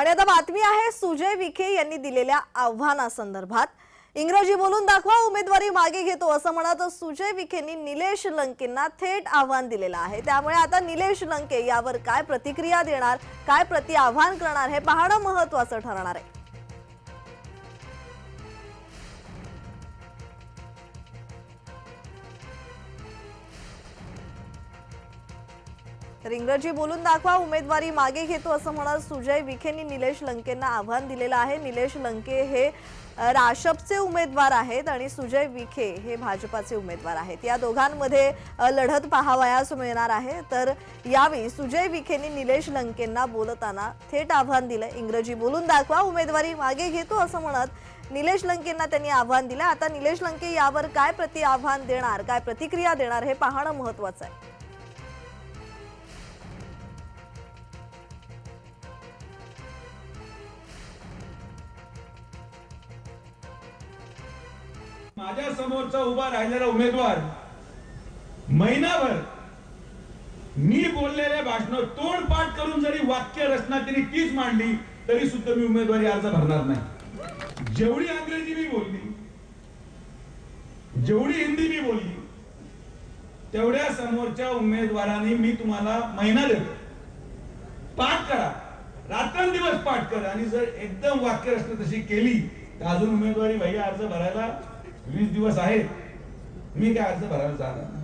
आणि आता बातमी आहे सुजय विखे यांनी दिलेल्या आव्हानासंदर्भात. इंग्रजी बोलून दाखवा उमेदवारी मागे घेतो असं म्हणत सुजय विखेंनी निलेश लंकेंना थेट आव्हान दिलेलं आहे. त्यामुळे आता निलेश लंके यावर काय प्रतिक्रिया देणार काय प्रति आव्हान करणार हे पाहणं महत्वाचं ठरणार आहे. तर इंग्रजी बोलून दाखवा उमेदवारी मागे घेतो असं म्हणत सुजय विखेंनी निलेश लंकेंना आव्हान दिलेलं आहे. निलेश लंके हे राशपचे उमेदवार आहेत आणि सुजय विखे हे भाजपाचे उमेदवार आहेत. या दोघांमध्ये लढत पाहावयास मिळणार आहे. तर यावेळी सुजय विखेंनी निलेश लंकेंना बोलताना थेट आव्हान दिलं. इंग्रजी बोलून दाखवा उमेदवारी मागे घेतो असं म्हणत निलेश लंकेंना त्यांनी आव्हान दिलं. आता निलेश लंके यावर काय प्रति आव्हान देणार काय प्रतिक्रिया देणार हे पाहणं महत्वाचं आहे. माझ्या समोरचा उभा राहिलेला उमेदवार महिनाभर मी बोललेल्या भाषण तोंडपाठ करून जरी वाक्य रचना त्यांनी तीच मांडली तरी सुद्धा मी उमेदवारी अर्ज भरणार नाही. जेवढी अंग्रेजी मी बोलली जेवढी हिंदी मी बोलली तेवढ्या समोरच्या उमेदवारांनी मी तुम्हाला महिना देतो. पाठ करा. रात्रंदिवस पाठ करा. आणि जर एकदम वाक्य रचना तशी केली तर अजून उमेदवारी भैया अर्ज भरायला वीस दिवस आहेत. मी काय अर्ज भरायला जाणार